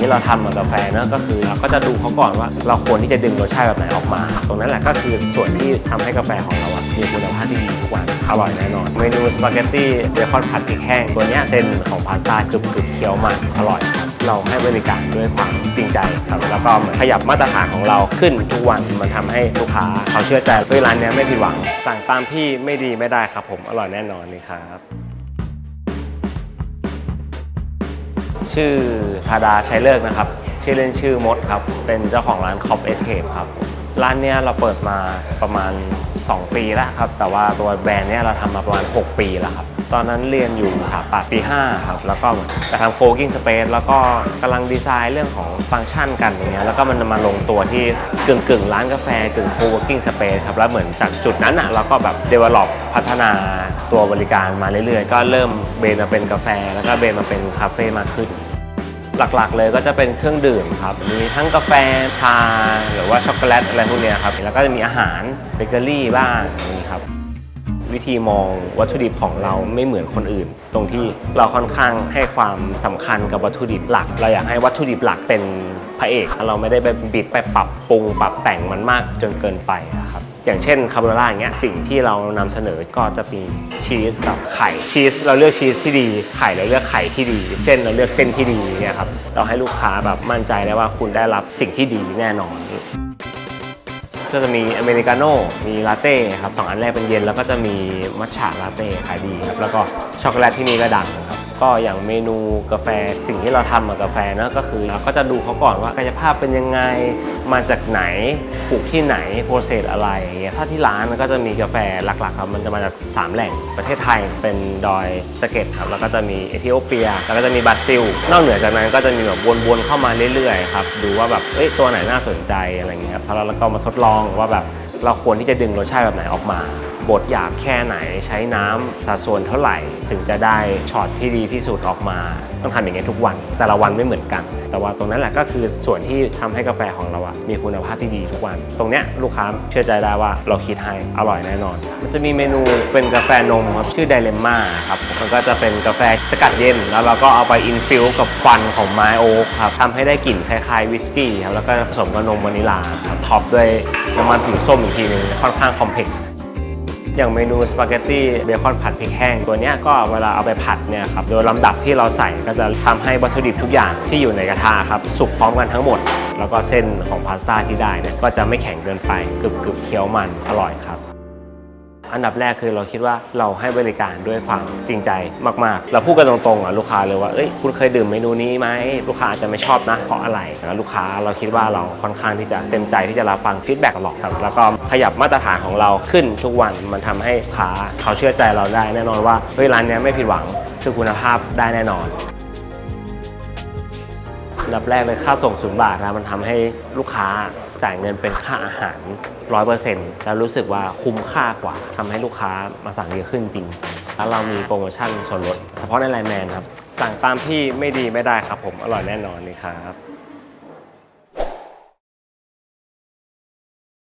ที่เราทำกับกาแฟเนอะก็คือเราก็จะดูเขาก่อนว่า เราควรที่จะดึงรสชาติแบบไหนออกมา ตรงนั้นแหละก็คือส่วนที่ทำให้กาแฟของเราอะมีคุณภาพที่ดีทุกวันอร่อยแน่นอน เมนูสปาเกตตี้เบคอนผัดพริกแห้งตัวเนี้ยเส้นของพาสต้ากรึบกรึบๆเคี้ยวมันอร่อยครับเราให้บริการด้วยความจริงใจครับแล้วก็เหมือนขยับมาตรฐานของเราขึ้นทุกวันมันทำให้ลูกค้าเขาเชื่อใจว่าร้านเนี้ยไม่ผิดหวังสั่งตามพี่ไม่ดีไม่ได้ครับผมอร่อยแน่นอนนี่ครับ ชื่อธาดาชัยเลิกนะครับ ชื่อเล่นชื่อมดครับ เป็นเจ้าของร้านคอปเอสเคปครับ ร้านเนี้ยเราเปิดมาประมาณ 2 ปีแล้วครับ แต่ว่าตัวแบรนด์เนี้ยเราทำมาประมาณ 6 ปีแล้วครับ ตอนนั้นเรียนอยู่สถาปัตย์ปี 5 ครับ แล้วก็จะทำโคกิ้งสเปซแล้วก็กำลังดีไซน์เรื่องของฟังก์ชันกันอย่างเงี้ย แล้วก็มันมาลงตัวที่กึ่งกึ่งๆร้านกาแฟกึ่งโคกิ้งสเปซครับ แล้วเหมือนจากจุดนั้นอะเราก็แบบ develop พัฒนา ตัวบริการมาเรื่อยๆ ก็เริ่มเบนมาเป็นกาแฟ แล้วก็เบนมาเป็นคาเฟ่มากขึ้น หลักๆเลยก็จะเป็นเครื่องดื่มครับ มีทั้งกาแฟชา หรือว่าช็อกโกแลตอะไรพวกนี้ครับ แล้วก็จะมีอาหารเบเกอรี่บ้างอย่างนี้ครับ วิธีมองวัตถุดิบของเราไม่เหมือนคนอื่น ตรงที่เราค่อนข้างให้ความสำคัญกับวัตถุดิบหลัก เราอยากให้วัตถุดิบหลักเป็นพระเอกเราไม่ได้ไปบิดไปปรับปรุงปรับแต่งมันมากจนเกินไปนะครับอย่างเช่นคาโบนาร่าอย่างเงี้ยสิ่งที่เรานำเสนอก็จะมีชีสกับไข่ชีสเราเลือกชีสที่ดี ไข่เราเลือกไข่ที่ดี เส้นเราเลือกเส้นที่ดีเนี่ยครับเราให้ลูกค้าแบบมั่นใจได้ว่าคุณได้รับสิ่งที่ดีแน่นอน ก็จะมีอเมริกาโน่ มีลาเต้ครับสองอันแรกเป็นเย็นแล้วก็จะมีมัทฉะลาเต้ขายดีครับแล้วก็ช็อกโกแลตที่นี่ก็ดังครับ ก็อย่างเมนูกาแฟสิ่งที่เราทำกับกาแฟเนะก็คือเราก็จะดูเขาก่อนว่ากายภาพเป็นยังไงมาจากไหนปลูกที่ไหนโปรเซสอะไรอย่างเงี้ยถ้าที่ร้านมันก็จะมีกาแฟหลักๆครับมันจะมาจาก 3 แหล่งประเทศไทยเป็นดอยสะเก็ตครับแล้วก็จะมีเอธิโอเปีย แล้วก็จะมีบราซิล นอกเหนือจากนั้นก็จะมีแบบวนๆเข้ามาเรื่อยๆครับดูว่าแบบเอ้ยตัวไหนน่าสนใจอะไรเงี้ยครับแล้วเราก็มาทดลองว่าแบบ เราควรที่จะดึงรสชาติแบบไหนออกมาบดหยาบแค่ไหนใช้น้ำสัดส่วนเท่าไหร่ ถึงจะได้ช็อตที่ดีที่สุดออกมา ต้องทำอย่างนี้ทุกวัน แต่ละวันไม่เหมือนกัน แต่ว่าตรงนั้นแหละก็คือส่วนที่ทำให้กาแฟของเราอะมีคุณภาพที่ดีทุกวัน ตรงเนี้ยลูกค้าเชื่อใจได้ว่าเราคิดให้อร่อยแน่นอน มันจะมีเมนูเป็นกาแฟนมครับชื่อไดเลมม่าครับมันก็จะเป็นกาแฟสกัดเย็น แล้วเราก็เอาไปอินฟิวกับควันของไม้โอ๊กครับทำให้ได้กลิ่นคล้ายๆวิสกี้ครับแล้วก็ผสมกับนมวานิลลาครับ ท็อปด้วยน้ำมันผิวส้มอีกทีหนึงค่อนข้างคอมเพล็กซ์อย่างเมนูสปาเกตตี้เบคอนผัดพริกแห้งตัวนี้ก็เวลาเอาไปผัดเนี่ยครับโดยลำดับที่เราใส่ก็จะทำให้วัตถุดิบทุกอย่างที่อยู่ในกระทะครับสุกพร้อมกันทั้งหมด แล้วก็เส้นของพาสต้าที่ได้เนี่ยก็จะไม่แข็งเกินไปกรึบกรึบๆเคี้ยวมันอร่อยครับ อันดับแรกคือเราคิดว่าเราให้บริการด้วยความจริงใจมาก ๆ เราพูดกันตรงๆอะลูกค้าเลยว่าเอ้ยคุณเคยดื่มเมนูนี้ไหมลูกค้าอาจจะไม่ชอบนะเพราะอะไรแล้วลูกค้าเราคิดว่าเราค่อนข้างที่จะเต็มใจที่จะรับฟังฟีดแบ็กตลอดครับแล้วก็ขยับมาตรฐานของเราขึ้นทุกวันมันทำให้ลูกค้าเขาเชื่อใจเราได้แน่นอนว่าเฮ้ยร้านนี้ไม่ผิดหวังคือคุณภาพได้แน่นอนอันดับแรกเลยค่าส่งศูนย์บาทนะมันทำให้ลูกค้า จ่ายเงินเป็นค่าอาหาร 100%แล้วรู้สึกว่าคุ้มค่ากว่าทำให้ลูกค้ามาสั่งเยอะขึ้นจริง แล้วเรามีโปรโมชั่นส่วนลดเฉพาะในไลน์แมนครับ สั่งตามพี่ไม่ดีไม่ได้ครับผมอร่อยแน่นอนนี่ครับ